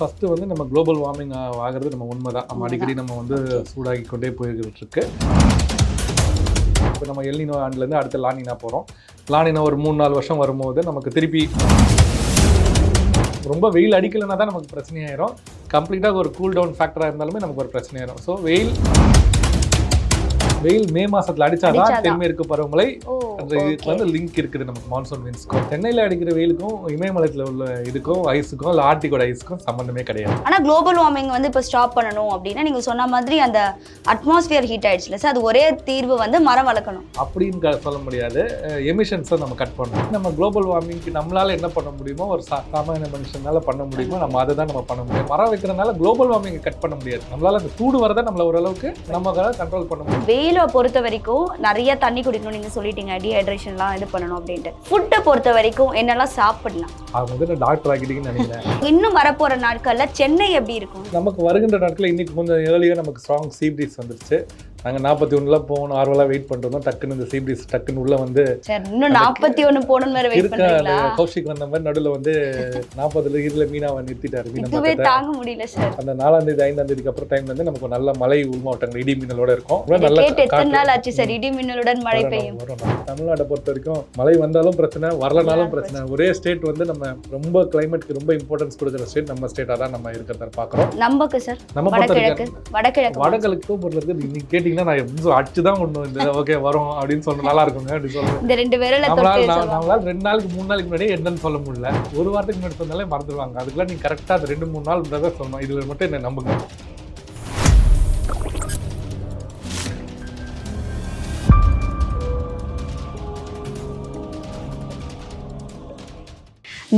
First வந்து நம்ம global warming ஆகிறது நம்ம உண்மை தான் நம்ம அடிக்கடி நம்ம வந்து சூடாகி கொண்டே போய்கிட்டு இருக்கு இப்போ நம்ம எல்லினோ ஆண்டுலேருந்து அடுத்த லானினா போகிறோம் லானினா ஒரு மூணு நாலு வருஷம் வரும்போது நமக்கு திருப்பி ரொம்ப வெயில் அடிக்கலைன்னா தான் நமக்கு பிரச்சனையாயிரும். கம்ப்ளீட்டாக ஒரு கூல் டவுன் ஃபேக்டராக இருந்தாலுமே நமக்கு ஒரு பிரச்சனையாயிரும். ஸோ வெயில் வெயில் மே மாசத்துல அடிச்சாதான். தென்மேற்கு பருவமழை. இதுக்கு வந்து லிங்க் இருக்குது நமக்கு மான்சூன் வின்ஸ்க்கும் சென்னையில் அடிக்கிற வெயிலுக்கும் இமயமலையில் உள்ள இதுக்கும் ஐஸுக்கும் இல்லை ஆர்டிகோட ஐஸுக்கும் சம்மந்தமே கிடையாது. ஆனா குளோபல் வார்மிங் வந்து இப்போ ஸ்டாப் பண்ணணும் அப்படின்னா நீங்க சொன்ன மாதிரி அந்த அட்மாஸ்பியர் ஹீட் ஆயிடுச்சுல சார் அது ஒரே தீர்வு வந்து மரம் வளர்க்கணும். அப்படின்னு சொல்ல முடியாது. எமிஷன்ஸை நம்ம கட் பண்ணணும். நம்ம குளோபல் வார்மிங்க்கு நம்மளால என்ன பண்ண முடியுமோ ஒரு சாமானிய மனுஷனால பண்ண முடியுமோ நம்ம அதை தான் நம்ம பண்ண முடியும். மரம் வைக்கிறதுனால குளோபல் வார்மிங்கை கட் பண்ண முடியாது. நம்மளால அந்த சூடு வரதை நம்மள ஓரளவுக்கு நம்ம கண்ட்ரோல் பண்ண முடியும். வெயிலை பொறுத்த வரைக்கும் நிறைய தண்ணி குடிக்கணும் நீங்க சொல்லிட்டீங்க டீஹைட்ரேஷன்லாம் இது பண்ணணும் அப்படின்ட்டு. ஃபுட்டை பொறுத்த வரைக்கும் என்னெல்லாம் சாப்பிடலாம்? அவங்க வந்து டாக்டர் ஆக்கிட்டீங்கன்னு நினைக்கிறேன். இன்னும் வரப்போற நாட்கள்ல சென்னை எப்படி இருக்கும்? நமக்கு வருகின்ற நாட்களில் இன்னைக்கு கொஞ்சம் ஏர்லியாக நமக்கு ஸ்ட்ராங் சீ ப்ரீஸ் வந்துருச்சு. நாங்கள் நாற்பத்தி ஒன்றில் போகணும் ஆர்வலாக வெயிட் பண்ணிருந்தோம் டக்குன்னு இந்த சீ ப்ரீஸ் டக்குன்னு உள்ள வந்து இன்னும் நாற்பத்தி வேற வெயிட் இருக்க கௌஷிக் வந்த மாதிரி நடுவில் வந்து நாற்பதுல இதுல மீனாவை நிறுத்திட்டாரு இதுவே. தாங்க முடியல சார் அந்த நாலாம் தேதி ஐந்தாம் தேதிக்கு அப்புறம் டைம் வந்து நமக்கு நல்ல மழை உள்மாவட்டங்கள் இடி மின்னலோட இருக்கும். நல்ல கேட்டு எத்தனை. நாள் ஆச்சு சார் இடி மின்னலுடன் மழை பெய்யும். தமிழ்நாட்டை பொறுத்த வரைக்கும் மழை வந்தாலும் பிரச்சனை வரலனாலும் பிரச்சனை. ஒரே ஸ்டேட் வந்து நம்ம ரொம்ப கிளைமேட்க்கு ரொம்ப இம்பார்ட்டன்ஸ் கொடுக்குற ஸ்டேட் நம்ம ஸ்டேட்டாக தான் நம்ம இருக்கிறத பார்க்குறோம். நம்பக்கு சார் நம்ம வடகிழக்கு. வடகிழக்கு. வடகிழக்கு பொறுத்த வரைக்கும் இன்னைக்கு கேட்டிங்கன்னா நான் எப்படி அடிச்சு தான் ஒன்று இந்த ஓகே வரும் அப்படின்னு சொன்ன நல்லா இருக்குங்க அப்படின்னு சொல்லுவேன் இந்த ரெண்டு விரலை நம்மளால ரெண்டு நாளுக்கு மூணு நாளைக்கு முன்னாடியே என்னன்னு சொல்ல முடியல. ஒரு வாரத்துக்கு முன்னாடி சொன்னாலே மறந்துடுவாங்க. அதுக்கெல்லாம் நீங்க கரெக்டா அது ரெண்டு மூணு நாள் தான் சொல்லணும். இதுல மட்டும் என்ன நம்புங்க.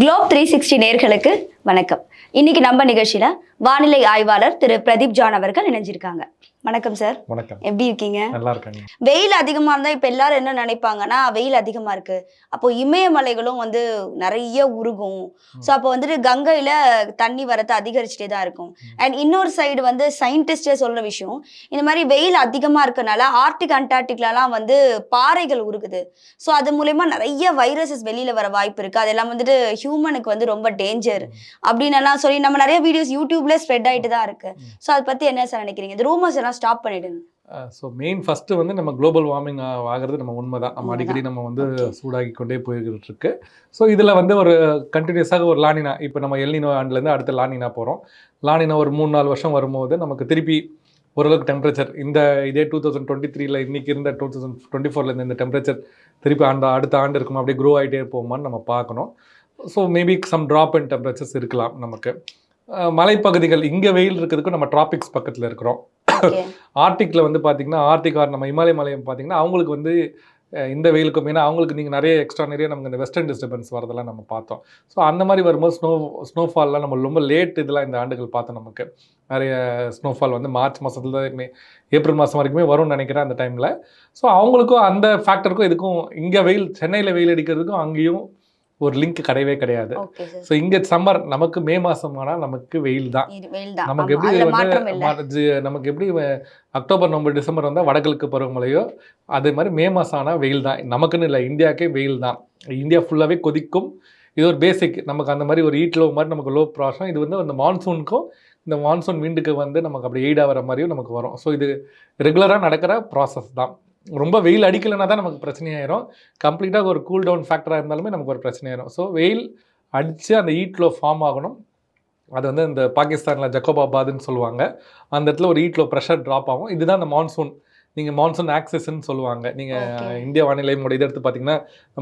குளோப் த்ரீ சிக்ஸ்டி நேர்களுக்கு வணக்கம். இன்னைக்கு நம்ம நிகழ்ச்சியில வானிலை ஆய்வாளர் திரு பிரதீப் ஜான் அவர்கள் இணைஞ்சிருக்காங்க. வணக்கம் சார் வணக்கம். எப்படி இருக்கீங்க? நல்லா இருக்காங்க வெயில் அதிகமா இருந்தா இப்ப எல்லாரும் என்ன நினைப்பாங்கன்னா வெயில் அதிகமா இருக்கு. அப்போ இமயமலைகளும் வந்து நிறைய உருகும். ஸோ அப்போ வந்துட்டு கங்கையில தண்ணி வரத்து அதிகரிச்சுட்டே தான் இருக்கும். அண்ட் இன்னொரு சைடு வந்து சயின்டிஸ்டே சொல்ற விஷயம் இந்த மாதிரி வெயில் அதிகமா இருக்கனால ஆர்டிக் அண்டார்டிக்லலாம் வந்து பாறைகள் உருகுது. ஸோ அது மூலயமா நிறைய வைரஸஸ் வெளியில வர வாய்ப்பு இருக்கு. அதெல்லாம் வந்துட்டு ஹியூமனுக்கு வந்து ரொம்ப டேஞ்சர் அப்படின்னு எல்லாம் சொல்லி நம்ம நிறைய வீடியோஸ் யூடியூப்ல ஸ்ப்ரெட் ஆயிட்டு தான் இருக்கு. ஸோ அதை பத்தி என்ன சார் நினைக்கிறீங்க? இந்த ரூமர்ஸ் எல்லாம் ஸ்டாப் பண்ணிடுங்க ஸோ மெயின் ஃபர்ஸ்ட் வந்து நம்ம குளோபல் வார்மிங் ஆகிறது நம்ம உண்மைதான். நம்ம அடிக்கடி நம்ம வந்து. சூடாகி கொண்டே போய்கிட்டு இருக்கு ஸோ இதில் வந்து ஒரு கண்டினியூஸாக ஒரு லானினா இப்போ நம்ம எல்லினோ ஆண்டுலேருந்து அடுத்த லானினா போகிறோம் லானினா ஒரு மூணு நாலு வருஷம் வரும்போது நமக்கு திருப்பி ஓரளவுக்கு டெம்பரேச்சர் இந்த இதே டூ தௌசண்ட் டுவெண்ட்டி த்ரீல இன்னைக்கு இருந்த டூ தௌசண்ட் டுவெண்ட்டி ஃபோரில் இந்த டெம்பரேச்சர் திருப்பி அந்த அடுத்த ஆண்டு இருக்கும் அப்படியே க்ரோ ஆகிட்டே போகுமான்னு நம்ம பார்க்கணும். So maybe some drop in temperatures இருக்கலாம் நமக்கு. மலைப்பகுதிகள் இங்கே வெயில் இருக்கிறதுக்கும் நம்ம டிராபிக்ஸ் பக்கத்தில் இருக்கிறோம். ஆர்டிக்கில் ஆர்டிக்ல வந்து பார்த்தீங்கன்னா ஆர்டிக் ஆர் நம்ம இமாலய மலையம் பார்த்தீங்கன்னா அவங்களுக்கு வந்து இந்த வெயிலுக்கும் ஏன்னா அவங்களுக்கு நீங்கள் நிறைய எக்ஸ்ட்ரா நிறைய நமக்கு இந்த வெஸ்டர்ன் டிஸ்டர்பன்ஸ் வரதெல்லாம் நம்ம பார்த்தோம். ஸோ அந்த மாதிரி வரும்போது ஸ்னோ ஸ்னோஃபால்லாம் நம்ம ரொம்ப லேட் இதெல்லாம் இந்த ஆண்டுகள் பார்த்தோம் நமக்கு. நிறைய ஸ்னோஃபால் வந்து மார்ச் மாதத்துல மே ஏப்ரல் மாதம் வரைக்குமே வரும்னு நினைக்கிறேன் அந்த டைமில் ஸோ அவங்களுக்கும் அந்த ஃபேக்டருக்கும் இதுக்கும் இங்கே வெயில் சென்னையில் வெயில் அடிக்கிறதுக்கும் அங்கேயும் ஒரு லிங்க் கிடையவே கிடையாது. ஸோ இங்கே சம்மர் நமக்கு மே மாதம் ஆனால் நமக்கு வெயில் தான். நமக்கு எப்படி வந்து நமக்கு எப்படி அக்டோபர் நவம்பர் டிசம்பர் வந்தால் வடகிழக்கு பருவமழையோ அதே மாதிரி மே மாதம் ஆனால் வெயில் தான். நமக்குன்னு இல்லை இந்தியாவுக்கே வெயில் தான். இந்தியா ஃபுல்லாகவே கொதிக்கும். இது ஒரு பேசிக் நமக்கு அந்த மாதிரி ஒரு ஹீட் லோ மாதிரி நமக்கு லோ ப்ராஷம் இது வந்து அந்த மான்சூனுக்கும் இந்த மான்சூன் விண்டுக்கு வந்து நமக்கு அப்படி எய்டாக வர மாதிரியும் நமக்கு வரும். ஸோ இது ரெகுலராக நடக்கிற ப்ராசஸ் தான். ரொம்ப வெயில் அடிக்கலைன்னா தான் நமக்கு பிரச்சனையாயிரும் கம்ப்ளீட்டாக ஒரு கூல் டவுன் ஃபேக்டராக இருந்தாலுமே நமக்கு ஒரு பிரச்சனையாயிரும் ஸோ வெயில் அடித்து அந்த ஹீட் ஃபார்ம் ஆகணும். அது வந்து இந்த பாகிஸ்தானில் ஜக்கோபாபாத்னு சொல்லுவாங்க. அந்த இடத்துல ஒரு ஹீட்ல ப்ரெஷர் ட்ராப் ஆகும். இதுதான் அந்த மான்சூன் நீங்கள் மான்சூன் ஆக்சஸ்ன்னு சொல்லுவாங்க. நீங்கள். இந்திய வானிலை இதை எடுத்து பார்த்தீங்கன்னா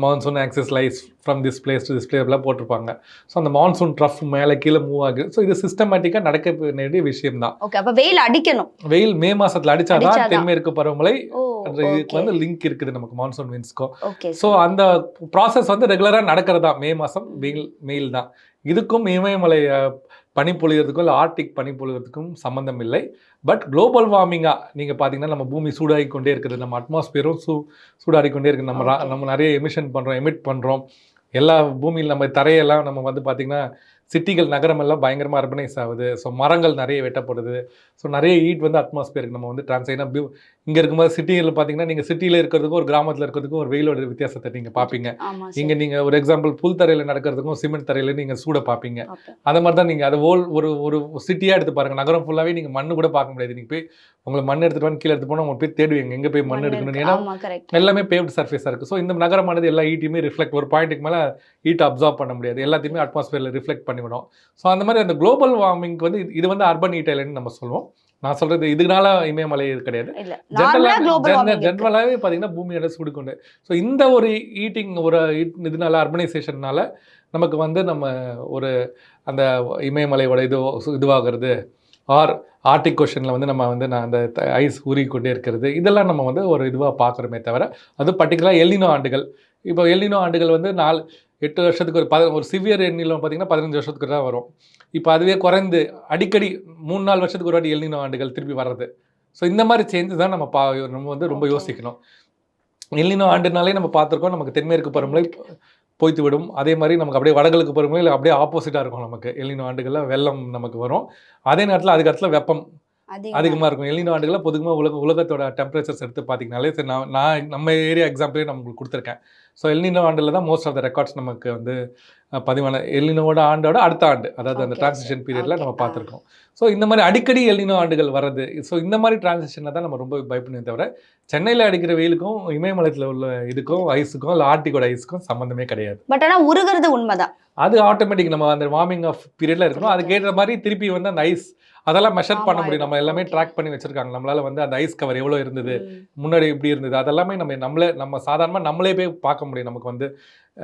monsoon axis lies from this place to this பிளேஸ்லாம் போட்டிருப்பாங்க. ஸோ அந்த மான்சூன் ட்ரஃப் மேலே கீழே மூவ் ஆகுது. ஸோ இது சிஸ்டமேட்டிக்காக நடக்க வேண்டிய விஷயம் தான் ஓகே அப்ப வெயில் அடிக்கணும். வெயில் மே மாசத்துல அடிச்சாதான் அடிச்சாதான். தென்மேற்கு பருவமழை இதுக்கு வந்து லிங்க் இருக்குது நமக்கு மான்சூன் வின்ஸ்க்கும் ஸோ அந்த ப்ராசஸ் வந்து ரெகுலராக நடக்கிறதா? மே மாதம் வெயில் மெயில் தான் இதுக்கும் இமயமலை பனி பொழியறதுக்கும் இல்லை ஆர்டிக் பனி பொழியறதுக்கும் சம்மந்தம் இல்லை. பட் குளோபல் வார்மிங்காக நீங்கள் பார்த்தீங்கன்னா நம்ம பூமி சூடாகி கொண்டே இருக்குது. நம்ம அட்மாஸ்பியரும் சூ சூடாடி கொண்டே இருக்குது. நம்ம. நம்ம நிறைய எமிஷன் பண்ணுறோம் எமிட் பண்ணுறோம் எல்லா பூமியில் நம்ம தரையெல்லாம் நம்ம வந்து பார்த்திங்கன்னா சிட்டிகள் நகரம் எல்லாம் பயங்கரமாக அர்பனைஸ் ஆகுது. ஸோ மரங்கள் நிறைய வெட்டப்படுது. ஸோ நிறைய ஹீட் வந்து அட்மாஸ்பியருக்கு நம்ம வந்து ட்ரான்ஸ் ஏன்னா இங்கே இருக்கும்போது சிட்டியில் பார்த்தீங்கன்னா நீங்கள் சிட்டியில் இருக்கிறதுக்கும் ஒரு கிராமத்தில் இருக்கிறதுக்கும் ஒரு வெயிலோட வித்தியாசத்தை நீங்கள் பார்ப்பீங்க இங்கே நீங்கள் ஒரு எக்ஸாம்பிள் புல் தரையில் நடக்கிறதுக்கும் சிமெண்ட் தரையில் நீங்கள் சூட பார்ப்பீங்க அந்த மாதிரி தான் நீங்கள் அது ஓல் ஒரு ஒரு சிட்டியாக எடுத்து பாருங்க. நகரம் ஃபுல்லாகவே நீங்கள் மண்ணு கூட பார்க்க முடியாது. நீங்கள் போய் உங்களை மண் எடுத்துட்டு வந்து கீழே எடுத்து போனால் உங்களை போய் தேடுவீங்க. எங்கே போய் மண் எடுக்கணும் ஏன்னா எல்லாமே பேவ்டு சர்ஃபேஸாக இருக்குது ஸோ இந்த நகரமானது எல்லா ஹீட்டையுமே ரிஃப்ளெக்ட் ஒரு பாயிண்ட்டுக்கு மேலே ஹீட் அப்சர்வ் பண்ண முடியாது. எல்லாத்தையுமே அட்மாஸ்பியரில் ரிஃப்ளெக்ட் பண்ணிவிடும். ஸோ அந்த மாதிரி அந்த குளோபல் வார்மிங்க்கு வந்து இது- வந்து அர்பன் ஐலண்ட் நம்ம சொல்லுவோம். நான் சொல்கிறது இதனால இமயமலை இது கிடையாது. ஜென்ரலாகவே பார்த்தீங்கன்னா பூமியோட சுடுக்கொண்டு ஸோ இந்த ஒரு ஈட்டிங் ஒரு இதனால அர்பனைசேஷன்னால நமக்கு வந்து நம்ம ஒரு அந்த இமயமலையோட இது இதுவாகிறது. ஆர் ஆர்டிக் கொஷனில் வந்து நம்ம வந்து நான் அந்த ஐஸ் ஊறிக்கொண்டே இருக்கிறது. இதெல்லாம் நம்ம வந்து ஒரு இதுவாக பார்க்குறோமே தவிர அது பர்டிகுலராக எல்லினோ ஆண்டுகள். இப்போ எல்லினோ ஆண்டுகள் வந்து நாலு எட்டு வருஷத்துக்கு ஒரு பத ஒரு சிவியர் எண்ணிலும் பார்த்தீங்கன்னா பதினஞ்சு வருஷத்துக்கு தான் வரும். இப்போ அதுவே குறைந்து அடிக்கடி மூணு நாலு வருஷத்துக்கு ஒரு வாட்டி எல்லினோ ஆண்டுகள் திருப்பி வர்றது. ஸோ இந்த மாதிரி சேஞ்சஸ் தான் நம்ம பா நம்ம வந்து ரொம்ப. யோசிக்கணும். எல்லினோ ஆண்டுனாலே நம்ம பார்த்துருக்கோம் நமக்கு தென்மேற்கு பருவமழை பொய்த்து விடும். அதே மாதிரி நமக்கு அப்படியே வடகிழக்கு பருவமழை அப்படியே ஆப்போசிட்டாக இருக்கும் நமக்கு. எல்லினோ ஆண்டுகளில் வெள்ளம் நமக்கு வரும். அதே நேரத்தில் அதுக்கு இடத்துல வெப்பம் அதிகம் அதிகமாக இருக்கும். எல்லினோ ஆண்டுகளில் பொதுவாக உலக உலகத்தோட டெம்பரேச்சர்ஸ் எடுத்து பார்த்தீங்கனாலே சரி நான் நான் நம்ம ஏரியா எக்ஸாம்பிளே நான் உங்களுக்கு கொடுத்துருக்கேன். ஸோ எல்லினோ ஆண்டில் தான் மோஸ்ட் ஆஃப் த ரெக்கார்ட்ஸ் நமக்கு வந்து பதிவான எல்லினோட ஆண்டோட அடுத்த ஆண்டு அதாவது அந்த டிரான்சிஷன் பீரியடில் நம்ம. பார்த்துருக்கோம் ஸோ இந்த மாதிரி அடிக்கடி எல்லினோ ஆண்டுகள் வர்றது ஸோ இந்த மாதிரி டிரான்சிஷனை தான் நம்ம ரொம்ப பயப்படுமே தவிர சென்னையில் அடிக்கிற வெயிலுக்கும் இமயமலையில் உள்ள இதுக்கும் ஐஸுக்கும் இல்லை ஆர்டிகோட ஐஸுக்கும் சம்மந்தமே கிடையாது பட் ஆனா உருகிறது உண்மைதான் அது ஆட்டோமேட்டிக் நம்ம அந்த வார்மிங் ஆஃப் பீரியட்ல இருக்கணும் அதுக்கேற்ற மாதிரி திருப்பி வந்து அந்த ஐஸ் அதெல்லாம் மெஷர் பண்ண முடியும் நம்ம. எல்லாமே. ட்ராக் பண்ணி வச்சிருக்காங்க நம்மளால வந்து அந்த ஐஸ் கவர் எவ்வளோ இருந்தது. முன்னாடி இப்படி இருந்தது அதெல்லாமே நம்ம நம்மளே நம்ம சாதாரணமாக நம்மளே போய் பார்க்க முடியும். நமக்கு வந்து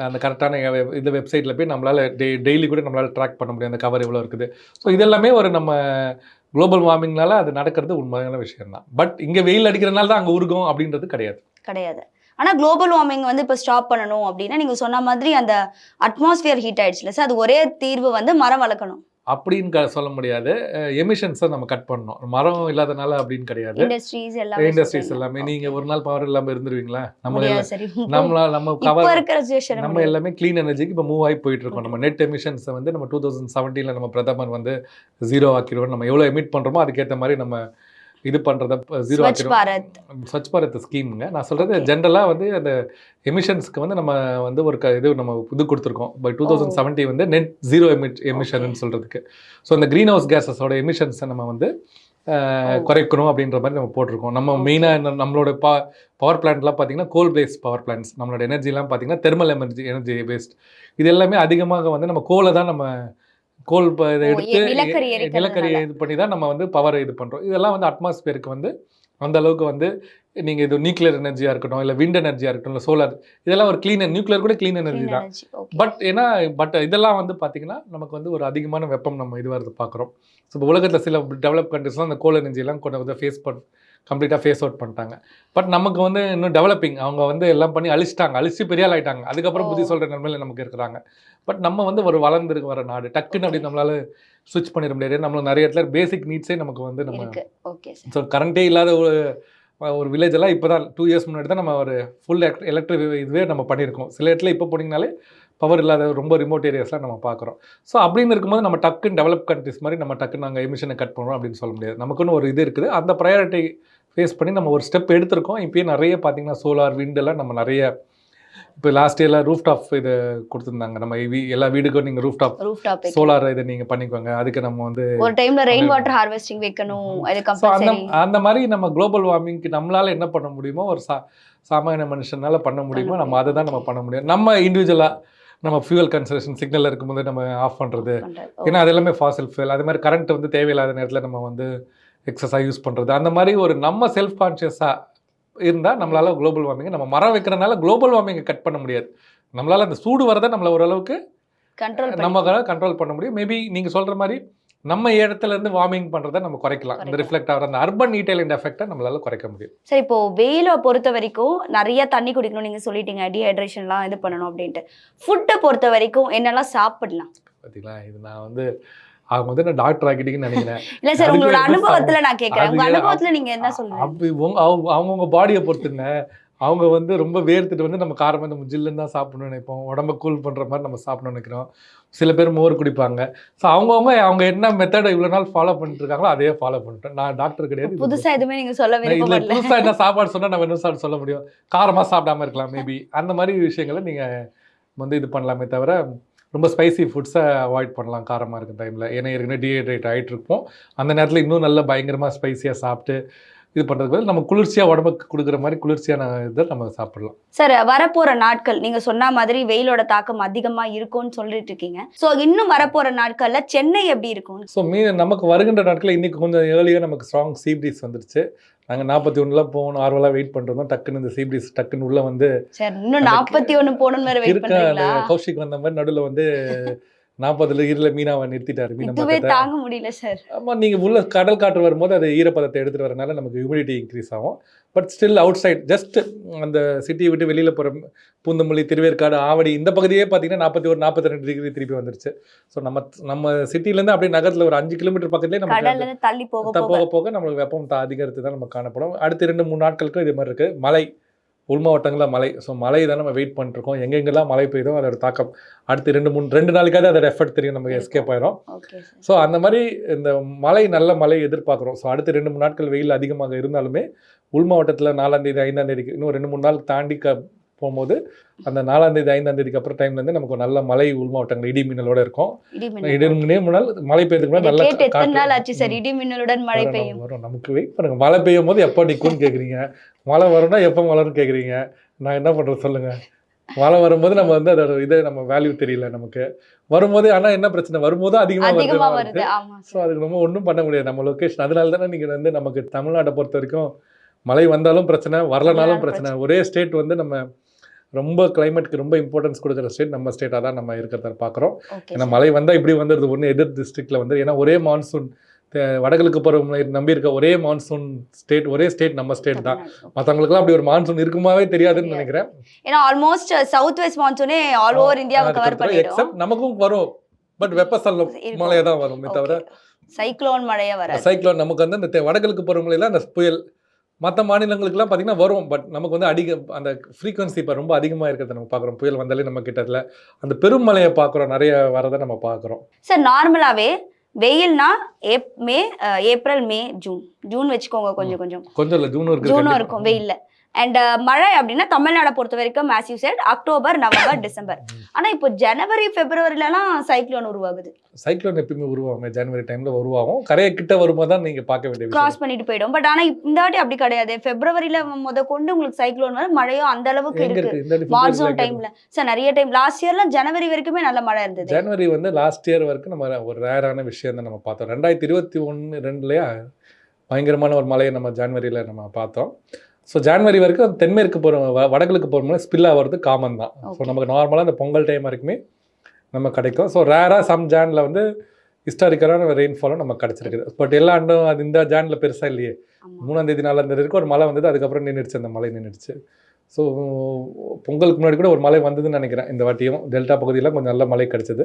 அந்த கரெக்டான இந்த வெப்சைட்டில் போய் நம்மளால டெய் டெய்லி கூட நம்மளால ட்ராக் பண்ண முடியும். அந்த கவர் எவ்வளோ இருக்குது. ஸோ இதெல்லாமே ஒரு நம்ம குளோபல் வார்மிங்னால அது நடக்கிறது உண்மையான விஷயம் தான் பட் இங்கே வெயில் அடிக்கிறனால தான் அங்கே உருகும் அப்படின்றது கிடையாது. கிடையாது. ஆனா குளோபல் வார்மிங் வந்து இப்போ ஸ்டாப் பண்ணணும் அப்படின்னா நீங்க சொன்ன மாதிரி அந்த அட்மாஸ்பியர் ஹீட் ஆயிடுச்சுல சார் அது ஒரே தீர்வு வந்து மரம் வளர்க்கணும். அப்படின்னு சொல்ல முடியாது. எமிஷன்ஸை நம்ம கட் பண்ணணும். மரம் இல்லாதனால அப்படின்னு கிடையாது. இண்டஸ்ட்ரீஸ் எல்லாமே நீங்க. ஒரு நாள் பவர் இல்லாம இருந்துருவீங்களா? நம்ம முடியாது சரி. நம்மள நம்ம கவர் நம்ம எல்லாமே க்ளீன் எனர்ஜிக்கு இப்போ மூவ் ஆகி போயிட்டு இருக்கோம். நம்ம நெட் எமிஷன்ஸை வந்து நம்ம டூ தௌசண்ட் செவன்டீனில் நம்ம பிரதமர் வந்து ஜீரோ ஆக்கிடுவோம் நம்ம எவ்வளோ எமிட் பண்ணுறோமோ அதுக்கேற்ற மாதிரி நம்ம இது பண்ணுறத ஜீரோ ஸ்வச் பாரத் ஸ்கீமுங்க நான் சொல்கிறது. ஜென்ரலாக வந்து அந்த எமிஷன்ஸ்க்கு வந்து நம்ம வந்து ஒரு க இது நம்ம இது கொடுத்துருக்கோம். பை டூ தௌசண்ட் செவன்ட்டி வந்து நெட் ஜீரோ எமிட் எமிஷன் சொல்கிறதுக்கு ஸோ இந்த க்ரீன் ஹவுஸ் கேஸஸோட எமிஷன்ஸை நம்ம வந்து Oh. குறைக்கணும் அப்படின்ற மாதிரி நம்ம போட்டிருக்கோம். நம்ம. மெயினாக நம்மளோட பா பவர் பிளான்ட்லாம் பார்த்தீங்கன்னா கோல் பேஸ்ட் பவர் பிளான்ட்ஸ் நம்மளோட எனர்ஜிலாம் பார்த்தீங்கன்னா தெர்மல் எனர்ஜி எனர்ஜி பேஸ்ட் இது எல்லாமே அதிகமாக வந்து நம்ம கோலை தான் நம்ம கோல் இதை எடுத்து ஏ- நிலக்கரி எரிக்கிறதுனால. நிலக்கரி இது பண்ணி தான் நம்ம வந்து பவர் இது பண்ணுறோம் இதெல்லாம் வந்து அட்மாஸ்பியருக்கு வந்து அந்த அளவுக்கு வந்து நீங்கள் இது நியூக்ளியர் எனர்ஜியாக இருக்கட்டும் இல்லை விண்ட் எனர்ஜியாக இருக்கட்டும் இல்லை சோலார் இதெல்லாம் ஒரு க்ளீன் நியூக்ளியர் கூட க்ளீன் எனர்ஜி தான். பட் ஏன்னா பட் இதெல்லாம் வந்து பார்த்தீங்கன்னா நமக்கு வந்து ஒரு அதிகமான வெப்பம் நம்ம இது வரது பார்க்குறோம் ஸோ இப்போ உலகத்தில் சில டெவலப் கண்ட்ரிஸ்லாம் அந்த கோல் எனர்ஜிலாம் வந்து ஃபேஸ் பண் கம்ப்ளீட்டாக ஃபேஸ் அவுட் பண்ணிட்டாங்க. பட் நமக்கு வந்து இன்னும் டெவலப்பிங் அவங்க வந்து எல்லாம் பண்ணி அழிச்சிட்டாங்க. அழிச்சு பெரிய ஆள் ஆயிட்டாங்க அதுக்கப்புறம். புத்தி சொல்கிற நிலைமையில நமக்கு இருக்கிறாங்க. பட் நம்ம வந்து ஒரு வளர்ந்துருக்கு வர நாடு. டக்குன்னு அப்படி நம்மளால சுவிச் பண்ணிட முடியாது. நம்மளுக்கு நிறைய இடத்துல பேசிக் நீட்ஸே நமக்கு வந்து நம்ம ஸோ கரண்ட்டே இல்லாத ஒரு ஒரு வில்லேஜ் எல்லாம் இப்போ தான் டூ இயர்ஸ் முன்னாடி தான் நம்ம ஒரு ஃபுல் எலக்ட்ரிக் இதுவே நம்ம பண்ணியிருக்கோம். சில இடத்துல இப்போ போனீங்கனாலே பவர் இல்லாத ரொம்ப ரிமோட் ஏரியாஸ்லாம் நம்ம பார்க்குறோம். ஸோ அப்படின்னு இருக்கும்போது நம்ம டக்குன்னு டெவலப் கண்ட்ரிஸ் மாதிரி நம்ம டக்குன்னு நாங்கள் எமிஷனை கட் பண்ணுறோம் அப்படின்னு சொல்ல முடியாது. நமக்குன்னு ஒரு இது இருக்குது. அந்த ப்ரையாரிட்டி ஃபேஸ் பண்ணி நம்ம ஒரு ஸ்டெப் எடுத்திருக்கோம். இப்போயே நிறைய பார்த்தீங்கன்னா சோலார் விண்டெல்லாம் நம்ம நிறைய இப்போ லாஸ்ட் இயரில் ரூஃப் டாப் இது கொடுத்துருந்தாங்க. நம்ம எல்லா வீடுக்கும் நீங்கள் roof top roof top solar இதை நீங்கள் பண்ணிக்கோங்க. அதுக்கு நம்ம வந்து ஒரு டைம்ல ரெயின் வாட்டர் ஹார்வெஸ்டிங் வைக்கணும். அது அந்த அந்த மாதிரி நம்ம குளோபல் வார்மிங்க்கு நம்மளால என்ன பண்ண முடியுமோ ஒரு சா சாமானிய மனுஷனால பண்ண முடியுமோ நம்ம அதை தான் நம்ம பண்ண முடியும். நம்ம இண்டிவிஜுவலாக நம்ம ஃபியூவல் கன்சர்வேஷன் சிக்னல் இருக்கும்போது நம்ம ஆஃப் பண்ணுறது ஏன்னா அது எல்லாமே ஃபாசில் ஃபியூல் அதே மாதிரி கரண்ட் வந்து தேவையில்லாத நேரத்தில் நம்ம வந்து எக்ஸஸாக யூஸ் பண்ணுறது அந்த மாதிரி ஒரு நம்ம செல்ஃப் கான்ஷியஸாக இருந்தால் நம்மளால குளோபல் வார்மிங்கை நம்ம மரம் வைக்கிறனால குளோபல் வார்மிங்கை கட் பண்ண முடியாது. நம்மளால அந்த சூடு வரதை நம்மள ஓரளவுக்கு கண்ட்ரோல் நம்ம கண்ட்ரோல் பண்ண முடியும். மேபி நீங்க சொல்ற மாதிரி நம்ம இடத்துல இருந்து வார்மிங் பண்றதை நம்ம குறைக்கலாம். இந்த. ரிஃப்ளெக்ட் ஆகிற அந்த அர்பன் டீடைல் எஃபெக்ட்டை நம்மளால குறைக்க முடியும். சரி இப்போ வெயிலை பொறுத்த வரைக்கும் நிறைய தண்ணி குடிக்கணும் நீங்க சொல்லிட்டீங்க டீஹைட்ரேஷன்லாம் இது பண்ணணும் அப்படின்ட்டு. ஃபுட்டை பொறுத்த வரைக்கும் என்னெல்லாம் சாப்பிடலாம்? பார்த்தீங்களா இது நான் வந்து அவங்க வந்து நான் டாக்டர் ஆக்கிட்டீங்கன்னு நினைக்கிறேன். இல்ல சார் உங்களோட அனுபவத்துல நான் கேக்குறேன். உங்க அனுபவத்துல நீங்க என்ன அவங்க- அவங்கவங்க பாடியை பொறுத்துங்க. அவங்க வந்து ரொம்ப வேர்த்துட்டு வந்து நம்ம காரமாக நம்ம ஜில்லுன்னு தான் சாப்பிடணும்னு நினைப்போம். உடம்ப கூல் பண்ணுற மாதிரி நம்ம சாப்பிடணும்னு நினைக்கிறோம். சில பேர் மோர் குடிப்பாங்க. ஸோ அவங்கவுங்க அவங்க என்ன மெத்தடை இவ்வளோ நாள் ஃபாலோ பண்ணிட்டு இருக்காங்களோ அதே ஃபாலோ பண்ணிட்டேன் நான் டாக்டர் கிடையாது இது புதுசா எதுவுமே நீங்க சொல்ல நான் இதுல விருப்பப்படல புதுசா என்ன சாப்பாடு சொன்னா நம்ம என்ன சாப்பிட சொல்ல முடியும்? காரமா சாப்பிடாம இருக்கலாம் மேபி அந்த மாதிரி விஷயங்களை நீங்க வந்து இது பண்ணலாமே தவிர ரொம்ப ஸ்பைசி ஃபுட்ஸை அவாய்ட் பண்ணலாம். காரமாக இருக்க டைமில் ஏன்னா ஏற்கனவே டீஹைட்ரேட் ஆகிட்டு இருப்போம் அந்த நேரத்தில் இன்னும் நல்ல பயங்கரமாக ஸ்பைசியாக சாப்பிட்டு இது பண்ணுறதுக்கு பதில் நம்ம குளிர்ச்சியாக உடம்புக்கு கொடுக்குற மாதிரி குளிர்ச்சியான இதை நம்ம சாப்பிடலாம். சார் வரப்போற நாட்கள் நீங்க சொன்ன மாதிரி வெயிலோட தாக்கம் அதிகமா இருக்கும்னு சொல்லிட்டு இருக்கீங்க. சோ இன்னும் வரப்போற நாட்கள்ல சென்னை எப்படி இருக்கும்? ஸோ மீ நமக்கு வருகின்ற நாட்களில் இன்றைக்கி கொஞ்சம் ஏர்லியாக நமக்கு ஸ்ட்ராங் சீ ப்ரீஸ் வந்துருச்சு. நாங்கள் நாற்பத்தி ஒன்றுலாம் போகணும் ஆர்வலாக வெயிட் பண்ணிருந்தோம் டக்குன்னு இந்த சீ ப்ரீஸ் டக்குன்னு உள்ளே வந்து இன்னும் நாற்பத்தி வேற வெயிட் இருக்க கௌஷிக் வந்த மாதிரி நடுவில் வந்து நாற்பதுல இருல மீனாவை நிறுத்திட்டாரு. மீனை இதுவே பக்கத்தை தாங்க முடியல சார். ஆமாம் நீங்கள் உள்ள கடல் காற்று வரும்போது அது ஈரப்பதத்தை எடுத்துகிட்டு வரனால நமக்கு ஹியூமிடிட்டி இன்க்ரீஸ் ஆகும். But still outside just அந்த சிட்டியை விட்டு வெளியில் போகிற பூந்தமல்லி திருவேற்காடு ஆவடி இந்த பகுதியே பார்த்தீங்கன்னா நாற்பத்தி ஒரு நாற்பத்தி ரெண்டு டிகிரி திருப்பி வந்துருச்சு. ஸோ நம்ம நம்ம சிட்டிலேருந்து அப்படியே நகரத்தில் ஒரு அஞ்சு கிலோமீட்டர் பக்கத்துலேயே இருந்து தள்ளி போக போக. போக நம்மளுக்கு வெப்பம் அதிகரித்து தான் நம்ம காணப்படும். அடுத்த ரெண்டு மூணு நாட்களுக்கும் இதே மாதிரி இருக்குது மழை உள் மாவட்டங்களில் மழை ஸோ மழை தான் நம்ம வெயிட் பண்ணிருக்கோம் எங்கெங்கெல்லாம் மழை பெய்யுதோ அதோட தாக்கம் அடுத்து ரெண்டு மூணு ரெண்டு நாளைக்காவது அதோட எஃபெக்ட் தெரியும் நமக்கு எஸ்கேப் ஆயிரும். ஸோ அந்த மாதிரி இந்த மழை நல்ல மழை எதிர்பார்க்குறோம். ஸோ அடுத்து ரெண்டு மூணு நாட்கள் வெயில் அதிகமாக இருந்தாலுமே உள் மாவட்டத்தில் நாலாம் தேதி ஐந்தாம் தேதிக்கு இன்னும் ரெண்டு மூணு நாள் தாண்டி க போகும்போது அந்த நாலாம் தேதி ஐந்தாம் தேதிக்கு அப்புறம் டைம்லேருந்து நமக்கு நல்ல மழை உள் மாவட்டங்கள் இடி மின்னலோட இருக்கும். இடி இடி மின்னல் மழை பெய்யறதுக்கு முன்னாடி நல்ல. நாள் ஆச்சு சார். இடி மின்னலுடன் மழை பெய்யும். வரும் நமக்கு வெயிட் பண்ணுங்க. மழை பெய்யும் போது எப்போ நிற்கும்னு கேட்குறீங்க மழை வரும்னா எப்போ மழைன்னு கேட்குறீங்க நான் என்ன பண்ணுறது சொல்லுங்க. மழை வரும்போது நம்ம வந்து அதோட இதை நம்ம வேல்யூ தெரியல நமக்கு. வரும்போது ஆனால் என்ன பிரச்சனை? வரும்போது அதிகமாக அதிகமா வருது. ஸோ அதுக்கு நம்ம ஒன்றும் பண்ண முடியாது. நம்ம லொக்கேஷன் அதனால தானே நீங்கள் வந்து நமக்கு தமிழ்நாட்டை பொறுத்த வரைக்கும் மழை வந்தாலும் பிரச்சனை வரலனாலும் பிரச்சனை. ஒரே ஸ்டேட் வந்து நம்ம ரொம்ப கிளைமேட்க்கு ரொம்ப இம்பார்ட்டன்ஸ் கொடுக்குற ஸ்டேட் நம்ம ஸ்டேட்டாக தான் நம்ம இருக்கிறத பார்க்குறோம். ஏன்னா மழை வந்தால் இப்படி வந்துடுது. ஒன்று எதிர் டிஸ்ட்ரிக்ட்ல வந்து ஏன்னா ஒரே மான்சூன் வடகிழக்கு பருவமழை நம்பி இருக்க ஒரே மான்சூன் ஸ்டேட் ஒரே ஸ்டேட் நம்ம ஸ்டேட் தான். மற்றவங்களுக்குலாம் அப்படி ஒரு மான்சூன் இருக்குமாவே தெரியாதுன்னு நினைக்கிறேன். ஏன்னா ஆல்மோஸ்ட் சவுத் வெஸ்ட் மான்சூனே ஆல் ஓவர் இந்தியாவை கவர் பண்ணிடும். எக்ஸப்ட் நமக்கும் வரும். பட் வெப்பசல்லம் இருக்கும். மழையை தான் வருமே. தவிர சைக்ளோன் மழையே வராது. சைக்ளோன் நமக்கு வந்து அந்த தெ- வடகிழக்கு பருவமழையில அந்த புயல் மற்ற மாநிலங்களுக்குலாம் பார்த்தீங்கன்னா வரும். பட் நமக்கு வந்து அதிக அந்த ஃப்ரீக்வன்சி இப்போ ரொம்ப அதிகமாக இருக்கிறத நம்ம பார்க்குறோம் புயல் வந்தாலே நம்ம கிட்டத்தில் அந்த பெரும் மழையை பார்க்குறோம் நிறைய வரதை நம்ம பார்க்குறோம் சார் நார்மலாவே வெயில்னா ஏப் May April May June. June வச்சுக்கோங்க கொஞ்சம் கொஞ்சம். கொஞ்சம் இல்லை ஜூன் இருக்கு ஜூனும் இருக்கும் வெயில்ல. அண்ட் மழை அப்படின்னா தமிழ்நாடை பொறுத்த வரைக்கும் massive set October November December ஆனா இப்போ ஜனவரி பிப்ரவரிலலாம் சைக்ளோன் உருவாகுது. சைக்ளோன் எப்பயுமே உருவாகும் ஜனவரி டைம்ல உருவாகும். கரையை கிட்ட வரும்போது தான் நீங்க பார்க்க வேண்டிய கிராஸ் பண்ணிட்டு போயிடும். பட் ஆனா இந்த வாட்டி அப்படி கிடையாது. பிப்ரவரியில முத கொண்டு உங்களுக்கு சைக்ளோன் வர மழையும் அந்த அளவுக்கு இருக்கு. மான்சூன் டைம்ல சார் நிறைய டைம் லாஸ்ட் இயர்ல ஜனவரி வரைக்குமே நல்ல மழை இருந்தது. ஜனவரி வந்து லாஸ்ட் இயர் வரைக்கும் நம்ம ஒரு ரேரான விஷயம் தான் நம்ம பார்த்தோம். ரெண்டாயிரத்தி இருபத்தி ஒன்று ரெண்டுலையா பயங்கரமான ஒரு மழையை நம்ம ஜனவரியில் நம்ம பார்த்தோம். ஸோ ஜனவரி வரைக்கும் தென்மேற்கு போகிற வடகிழக்கு போகிற ஸ்பில் ஆகிறது காமன் தான். ஸோ. நமக்கு நார்மலாக இந்த பொங்கல் டைம் வரைக்குமே நம்ம கிடைக்கும். ஸோ ரேராக சம் ஜானில் வந்து ஹிஸ்டாரிக்கலான ரெயின்ஃபாலும் நமக்கு கிடச்சிருக்குது. பட் எல்லா ஆண்டும் அது இந்த ஜானில் பெருசாக இல்லையே. மூணாம் தேதி நாலாம் தேதி வரைக்கும் ஒரு மழை வந்தது அதுக்கப்புறம் நின்றுடுச்சு அந்த மழை நின்றுடுச்சு ஸோ பொங்கலுக்கு முன்னாடி கூட ஒரு மழை வந்ததுன்னு நினைக்கிறேன். இந்த வாட்டியும் டெல்டா பகுதியெலாம் கொஞ்சம் நல்ல மழை கிடச்சிது.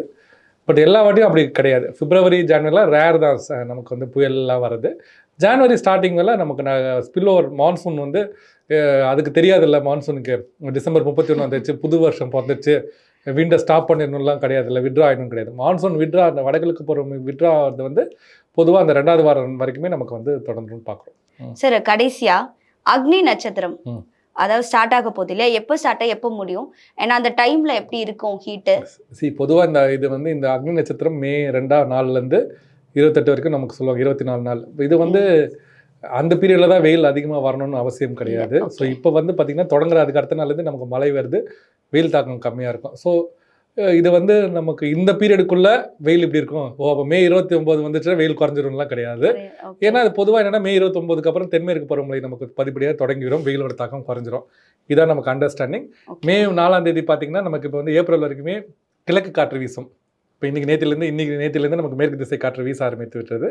பட் எல்லா வாட்டியும் அப்படி கிடையாது. பிப்ரவரி ஜான்வரிலாம் ரேர் தான். நமக்கு வந்து புயல்லாம் வருது ஜான்வரி ஸ்டார்டிங்கில் நமக்கு ஸ்பில் ஓவர் மான்சூன் வந்து அதுக்கு தெரியாதுல்ல மான்சூனுக்கு டிசம்பர் முப்பத்தி ஒன்று வந்துச்சு புது வருஷம் பிறந்துச்சு விண்டை ஸ்டாப் பண்ணிடணும்லாம் கிடையாதுல்ல விட்ரா ஆயிடும் கிடையாது. மான்சூன் விட்ரா அந்த வடகிழக்கு போகிற விட்ரா அது வந்து பொதுவாக அந்த ரெண்டாவது வாரம் வரைக்குமே நமக்கு வந்து தொடர்ந்துன்னு பார்க்குறோம் சார் கடைசியா அக்னி நட்சத்திரம். அதாவது ஸ்டார்ட் ஆக போகுது இல்லையா? எப்போ ஸ்டார்ட் ஆகி எப்போ முடியும்? ஏன்னா அந்த டைம்ல எப்படி இருக்கும் ஹீட்டு சி பொதுவாக இந்த இது வந்து இந்த அக்னி நட்சத்திரம் மே ரெண்டாம் நாள்லேருந்து இருபத்தெட்டு வரைக்கும் நமக்கு சொல்லுவாங்க இருபத்தி நாலு நாள். இது வந்து அந்த பீரியடில் தான் வெயில் அதிகமாக வரணும்னு அவசியம் கிடையாது. ஸோ. இப்போ வந்து பார்த்திங்கன்னா தொடங்குற அதுக்கு அடுத்த நாள்லேருந்து நமக்கு மழை வருது வெயில் தாக்கம் கம்மியாக இருக்கும். ஸோ இது வந்து நமக்கு இந்த பீரியடுக்குள்ளே வெயில் இப்படி இருக்கும். ஓ அப்போ மே இருபத்தி ஒம்பது வந்துச்சுன்னா வெயில் குறைஞ்சிரும்லாம் கிடையாது. ஏன்னா அது பொதுவாக என்னன்னா மே இருபத்தொம்போதுக்கு அப்புறம் தென்மேற்கு பருவமழை நமக்கு படிப்படியாக தொடங்கிடும் வெயிலோட தாக்கம் குறைஞ்சிரும். இதான் நமக்கு அண்டர்ஸ்டாண்டிங் மே நாலாம் தேதி பார்த்தீங்கன்னா நமக்கு இப்போ வந்து ஏப்ரல் வரைக்குமே கிழக்கு காற்று வீசும். இப்போ இன்னைக்கு நேத்திலேருந்து இன்னைக்கு நேத்திலேருந்து நமக்கு மேற்கு திசை காற்று வீச ஆரம்பித்து விட்டது.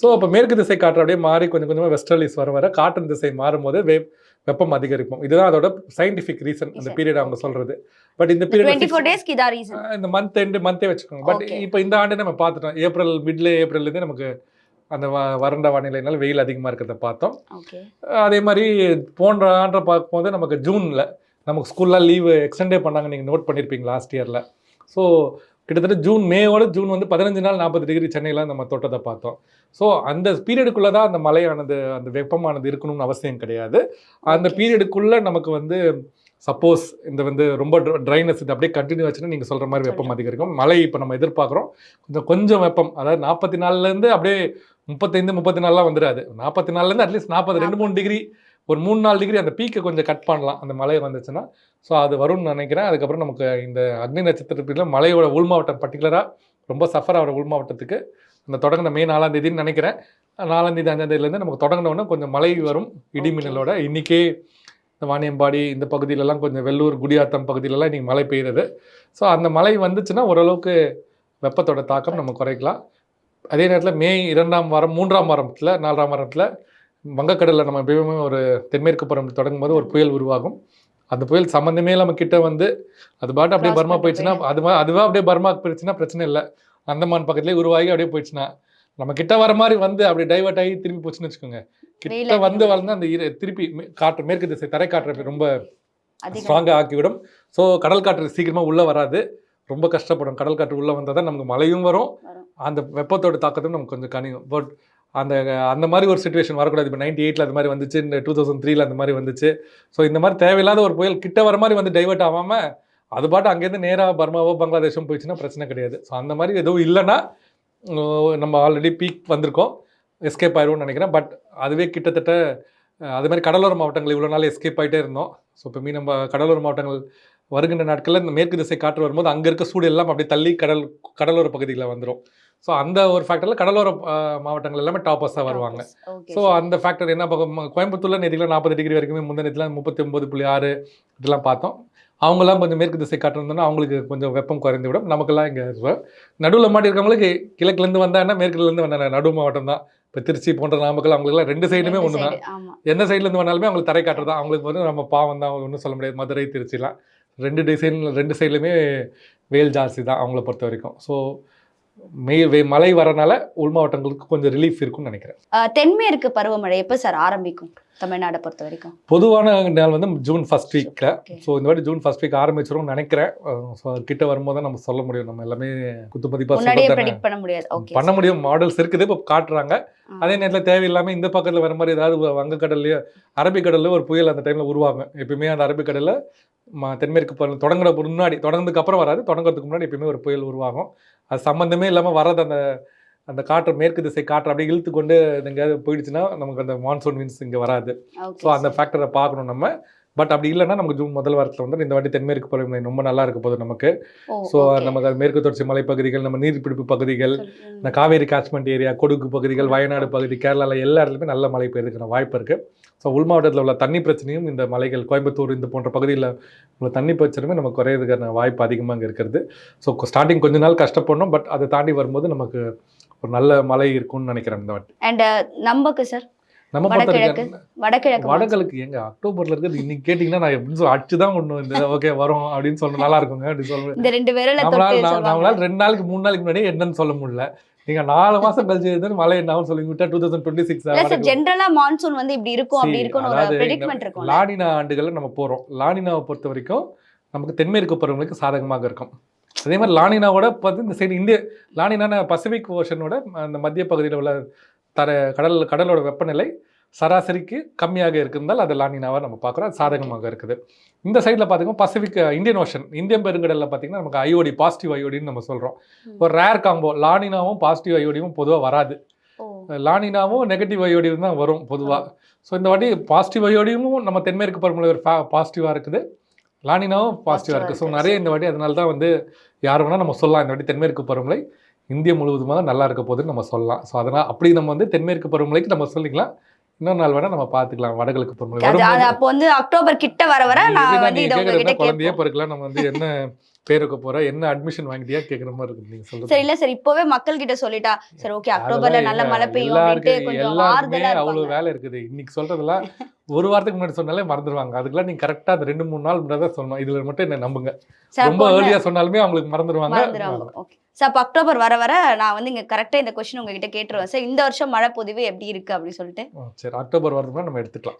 ஸோ அப்போ மேற்கு திசை காற்று அப்படியே மாறி கொஞ்சம் கொஞ்சமாக வெஸ்டர்லிஸ் வர வர காற்றின் திசை மாறும்போது வெ வெப்பம் அதிகரிக்கும். இதுதான் அதோட சயின்டிஃபிக் ரீசன் அந்த பீரியட் அவங்க. சொல்றது. பட் இந்த பீரியட் இந்த மந்த் எண்டு மந்தே வச்சுக்கோங்க. பட். இப்போ இந்த ஆண்டு நம்ம பார்த்துட்டோம். ஏப்ரல் மிட்ல ஏப்ரல்லேருந்து நமக்கு அந்த வறண்ட வானிலைனால வெயில் அதிகமாக இருக்கிறத பார்த்தோம். அதே மாதிரி போன்ற ஆண்டை பார்க்கும்போது நமக்கு ஜூனில் நமக்கு ஸ்கூல்லாம் லீவு எக்ஸ்டெண்டே பண்ணாங்க நீங்கள் நோட் பண்ணியிருப்பீங்க லாஸ்ட் இயரில் ஸோ கிட்டத்தட்ட ஜூன் மேவோட ஜூன் வந்து பதினஞ்சு நாள் நாற்பது டிகிரி சென்னையில் நம்ம தொட்டதை பார்த்தோம். ஸோ அந்த பீரியடுக்குள்ளே தான் அந்த மழையானது அந்த வெப்பமானது இருக்கணும்னு அவசியம் கிடையாது. அந்த. பீரியடுக்குள்ளே நமக்கு வந்து சப்போஸ் இந்த வந்து ரொம்ப ட்ரைனஸ் இது அப்படியே கண்டினியூ ஆச்சுன்னா நீங்கள் சொல்கிற மாதிரி வெப்பம். அதிகரிக்கும். மழை இப்போ நம்ம எதிர்பார்க்குறோம். கொஞ்சம் கொஞ்சம் வெப்பம் அதாவது நாற்பத்தி நாலுலேருந்து அப்படியே முப்பத்தைந்து முப்பத்தி நாலுலாம் வந்துடாது நாற்பத்தி நாலுலேருந்து அட்லீஸ்ட் நாற்பது ரெண்டு மூணு டிகிரி ஒரு மூணு நாலு டிகிரி அந்த பீக்கை கொஞ்சம் கட் பண்ணலாம். அந்த மழை வந்துச்சுன்னா. ஸோ அது வரும்னு நினைக்கிறேன். அதுக்கப்புறம் நமக்கு இந்த அக்னி நட்சத்திரத்தில் மழையோட உள் மாவட்டம் பர்டிகுலராக ரொம்ப சஃபர் ஆகிற உள் மாவட்டத்துக்கு அந்த தொடங்கின மே நாலாம் தேதின்னு நினைக்கிறேன். நாலாம் தேதி அஞ்சாம் தேதியிலேருந்து நமக்கு தொடங்கினோடனே கொஞ்சம் மழை வரும். இடி Okay. மின்னலோட இன்றைக்கே இந்த வாணியம்பாடி இந்த பகுதியிலலாம் கொஞ்சம் வெள்ளூர் குடியாத்தம் பகுதியிலலாம் இன்றைக்கி மழை பெய்யுது. ஸோ அந்த மழை வந்துச்சுன்னா ஓரளவுக்கு வெப்பத்தோட தாக்கம் நம்ம குறைக்கலாம். அதே நேரத்தில் மே இரண்டாம் வாரம் மூன்றாம் வாரத்தில் நாலாம் வாரத்தில் வங்கக்கடலில் நம்ம எப்பயுமே ஒரு தென்மேற்கு புறம் தொடங்கும் போது ஒரு புயல் உருவாகும். அந்த புயல் சம்மந்தமே நம்ம கிட்ட வந்து அது பாட்டு அப்படியே பர்மா போயிடுச்சுன்னா அது அதுவா அப்படியே பர்மா போயிடுச்சுன்னா பிரச்சனை இல்லை. அந்தமான் பக்கத்துலேயே உருவாகி அப்படியே போயிடுச்சுன்னா நம்ம கிட்ட வர மாதிரி வந்து அப்படி டைவர்ட் ஆகி திரும்பி போச்சுன்னு வச்சுக்கோங்க. கிட்ட வந்து வளர்ந்து அந்த திருப்பி காற்று மேற்கு திசை தரை காற்றை ரொம்ப ஸ்ட்ராங்காக ஆக்கிவிடும். ஸோ கடல் காற்று சீக்கிரமாக உள்ளே வராது. ரொம்ப கஷ்டப்படும். கடல் காற்று உள்ளே வந்தால் தான் நமக்கு மழையும் வரும். அந்த வெப்பத்தோட தாக்கத்தையும் நமக்கு கொஞ்சம் கனியும் பட் அந்த அந்த மாதிரி ஒரு சுச்சுவேஷன் வரக்கூடாது. இப்போ நைன்டி எயிட்டில் அது மாதிரி வந்துச்சு இந்த டூ தௌசண்ட் த்ரீல அந்த மாதிரி வந்துச்சு. ஸோ இந்த மாதிரி தேவையில்லாத ஒரு புயல் கிட்ட வர மாதிரி வந்து டைவெர்ட் ஆகாமல் அது பாட்டு அங்கேருந்து நேராக பர்மாவோ பங்களாதேஷோ போயிடுச்சுன்னா பிரச்சனை கிடையாது. ஸோ அந்த மாதிரி எதுவும் இல்லைன்னா நம்ம ஆல்ரெடி பீக் வந்திருக்கோம். எஸ்கேப் ஆயிடும்னு நினைக்கிறேன். பட் அதுவே கிட்டத்தட்ட அது மாதிரி கடலோர மாவட்டங்கள் இவ்வளோ நாள் எஸ்கேப் ஆகிட்டே இருந்தோம். ஸோ இப்போ மீன் நம்ம கடலோர மாவட்டங்கள் வருகின்ற நாட்களில் இந்த மேற்கு திசை காற்று வரும்போது அங்கே இருக்க சூடு எல்லாம் அப்படியே தள்ளி கடல் கடலோர பகுதிகளில் வந்துடும் ஸோ அந்த ஒரு ஃபேக்டரில் கடலோர மாவட்டங்கள் எல்லாமே டாப்பர்ஸாக வருவாங்க. ஸோ. அந்த ஃபேக்டர் என்ன பக்கம் கோயம்புத்தூர்ல நேற்றுலாம் நாற்பது டிகிரி வரைக்குமே முந்தினத்தில் முப்பத்தி ஒம்பது புள்ளி ஆறு இதெல்லாம் பார்த்தோம். அவங்கெல்லாம் கொஞ்சம் மேற்கு திசை இருந்தோன்னா அவங்களுக்கு கொஞ்சம் வெப்பம் குறைந்து விடும் நமக்கெல்லாம் இங்கே நடுவில் மாட்டி இருக்கவங்களுக்கு கிழக்குலேருந்து வந்தாங்கன்னா மேற்குலேருந்து வந்தாங்க நடு மாவட்டம் தான். இப்போ திருச்சி போன்ற நாமக்கல் அவங்களுக்குலாம் ரெண்டு சைடுமே ஒன்று தான் எந்த சைட்லேருந்து வந்தாலுமே அவங்களுக்கு தரை காற்று தான். அவங்களுக்கு வந்து நம்ம பாவம் தான். ஒன்றும் சொல்ல முடியாது. மதுரை திருச்சிலாம். ரெண்டு டிசைன் ரெண்டு சைட்லையுமே வெயில் ஜாஸ்தி தான் அவங்கள பொறுத்த வரைக்கும். ஸோ மே மழை வரனால உள் மாவட்டங்களுக்கு கொஞ்சம் ரிலீஃப் இருக்கும்னு நினைக்கிறேன். தென்மேற்கு பருவமழை எப்போ சார் ஆரம்பிக்கும்? தமிழ்நாடை பொறுத்த வரைக்கும். பொதுவான நாள் வந்து ஜூன் ஃபர்ஸ்ட் வீக்கில். ஸோ இந்த வாட்டி ஜூன் ஃபர்ஸ்ட் வீக் ஆரம்பிச்சிரும் நினைக்கிறேன். ஸோ கிட்ட வரும்போது தான் நம்ம சொல்ல முடியும். நம்ம எல்லாமே குத்து மதிப்பாக முன்னாடியே சொல்றது ப்ரெடிக்ட் பண்ண முடியாது. பண்ண முடியும். மாடல்ஸ் இருக்குது. இப்போ காட்டுறாங்க. அதே நேரத்தில் தேவையில்லாமல் இந்த பக்கத்தில் வர மாதிரி ஏதாவது வங்கக்கடல்லையோ அரபிக்கடல்லையோ ஒரு புயல் அந்த டைமில் உருவாகும். எப்பயுமே அந்த அரபிக்கடலில் தென்மேற்கு பருவம் தொடங்குற முன்னாடி தொடங்குறதுக்கு அப்புறம் வராது. தொடங்குறதுக்கு முன்னாடி எப்பயுமே ஒரு புயல் உருவாகும். அது சம்மந்தமே இல்லாமல் வர்றது அந்த அந்த காற்று மேற்கு திசை காற்று அப்படியே இழுத்து கொண்டு எங்கேயாவது போயிடுச்சுன்னா நமக்கு அந்த மான்சூன் மீன்ஸ் இங்கே வராது. ஸோ அந்த ஃபேக்டரை பார்க்கணும் நம்ம. பட் அப்படி இல்லைன்னா நமக்கு ஜூன் முதல் வாரத்தில் வந்து இந்த வாட்டி தென்மேற்கு பருவமழை ரொம்ப நல்லா இருக்க போகுது நமக்கு. ஸோ நமக்கு அது மேற்கு தொடர்ச்சி மலைப்பகுதிகள் நம்ம நீர்பிடிப்பு பகுதிகள் இந்த காவேரி காட்ச்மெண்ட் ஏரியா கொடுக்கு பகுதிகள் வயநாடு பகுதி கேரளாவில் எல்லா இடத்துலையுமே நல்ல மழை பெய்யறதுக்கான வாய்ப்பு இருக்குது ஸோ உள் மாவட்டத்தில் உள்ள தண்ணி பிரச்சனையும் இந்த மலைகள் கோயம்புத்தூர் இந்த போன்ற பகுதியில் உள்ள தண்ணி பிரச்சனையுமே நமக்கு குறையிறதுக்கான வாய்ப்பு அதிகமாக இருக்கிறது. ஸோ ஸ்டார்டிங் கொஞ்ச நாள் கஷ்டப்படணும். பட் அதை தாண்டி வரும்போது நமக்கு ஒரு நல்ல மழை இருக்கும்னு நினைக்கிறேன் இந்த வாட்டி. அண்ட் நமக்கு சார் நம்ம வடகிழக்கு? வடகிழக்கு வடகிழக்கு எங்க அக்டோபர்ல இருக்குது இன்னைக்கு கேட்டிங்கன்னா நான் சொல்லி அடிச்சு தான் ஒன்று இந்த ஓகே வரும் அப்படின்னு சொல்ல நல்லா இருக்குங்க அப்படின்னு சொல்லுவேன். இந்த ரெண்டு விரலை நம்மளால ரெண்டு நாளைக்கு மூணு நாளைக்கு முன்னாடியே என்னன்னு சொல்ல முடியல. நீங்க நாலு மாசம் கழிச்சு மழை என்ன சொல்லி விட்டா டூ தௌசண்ட் டுவெண்ட்டி சிக்ஸ் ஜென்ரலா மான்சூன் வந்து இப்படி இருக்கும் அப்படி இருக்கும் லானினா ஆண்டுகள்ல நம்ம போறோம். லானினாவை பொறுத்த வரைக்கும் நமக்கு தென்மேற்கு பருவங்களுக்கு சாதகமாக இருக்கும். அதே மாதிரி லானினாவோட பார்த்து இந்த சைடு இந்திய லானினா பசிபிக் ஓஷனோட அந்த மத்திய பகுதியில் உள்ள தர கடல் கடலோட வெப்பநிலை சராசரிக்கு கம்மியாக இருந்தால் அது லானினாவை நம்ம பார்க்குறோம். அது சாதகமாக இருக்குது. இந்த சைடில் பார்த்தீங்கன்னா பசிபிக் இந்தியன் ஓஷன் இந்தியன் பெருங்கடலில் பார்த்தீங்கன்னா நமக்கு ஐஓடி பாசிட்டிவ் ஐஓடின்னு நம்ம சொல்கிறோம். ஒரு ரேர் காம்போ லானினாவும் பாசிட்டிவ் ஐஓடியும் பொதுவாக வராது. லானினாவும் நெகட்டிவ் ஐஓடியும் தான் வரும் பொதுவாக ஸோ இந்த வாட்டி பாசிட்டிவ் ஐஓடியும் நம்ம தென்மேற்கு பருவமழை ஒரு பாசிட்டிவாக இருக்குது. லானினாவும் பாசிட்டிவாக இருக்குது ஸோ. நிறைய இந்த வாட்டி அதனால தான் வந்து யார் வேணால் நம்ம சொல்லலாம். இந்த வாட்டி தென்மேற்கு பருவமழை இந்திய முழுவதுமாக நல்லா இருக்க போகுதுன்னு நம்ம சொல்லலாம். ஸோ அதனால் அப்படி நம்ம வந்து தென்மேற்கு பருவமழைக்கு நம்ம சொல்லிக்கலாம். இன்னொரு நாள் வேணால் நம்ம பார்த்துக்கலாம். வடகிழக்கு பருவமழை அப்போ வந்து அக்டோபர் கிட்ட வர வர நான் வந்து குழந்தையே பிறக்கலாம் நம்ம வந்து என்ன பேர் வைக்க போற என்ன அட்மிஷன் வாங்கிட்டியா கேக்குற மாதிரி இருக்கு. நீங்க சரி சொல்றது இல்ல சார் இப்பவே மக்கள் கிட்ட சொல்லிட்டா சரி ஓகே அக்டோபர்ல நல்ல. மழை பெய்யும் அப்படின்ட்டு கொஞ்சம் ஆறுதலா அவ்வளவு வேலை இருக்குது. இன்னைக்கு சொல்றதெல்லாம் ஒரு வாரத்துக்கு முன்னாடி சொன்னாலே மறந்துடுவாங்க அதுக்கெல்லாம் நீங்க கரெக்டா அந்த ரெண்டு மூணு நாள் முன்னாடி சொல்லணும். இதுல மட்டும் என்ன நம்புங்க. சார் ரொம்ப ஏர்லியா சொன்னாலுமே அவங்களுக்கு மறந்துடுவாங்க சார் அப்போ அக்டோபர் வர வர நான் வந்து இங்க கரெக்டா இந்த கொஸ்டின் உங்ககிட்ட கேட்டுருவேன். சார் இந்த வருஷம் மழை பொதுவே எப்படி இருக்கு அப்படின்னு சொல்லிட்டு? சரி அக்டோபர் வரதுக்கு நம்ம எடுத்துக்கலாம்.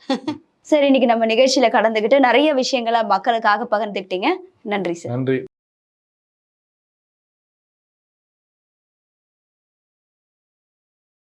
சார் இன்னைக்கு நம்ம நிகழ்ச்சியில கலந்துக்கிட்டு நிறைய விஷயங்களை மக்களுக்காக பகிர்ந்துக்கிட்டீங்க. நன்றி சார். நன்றி.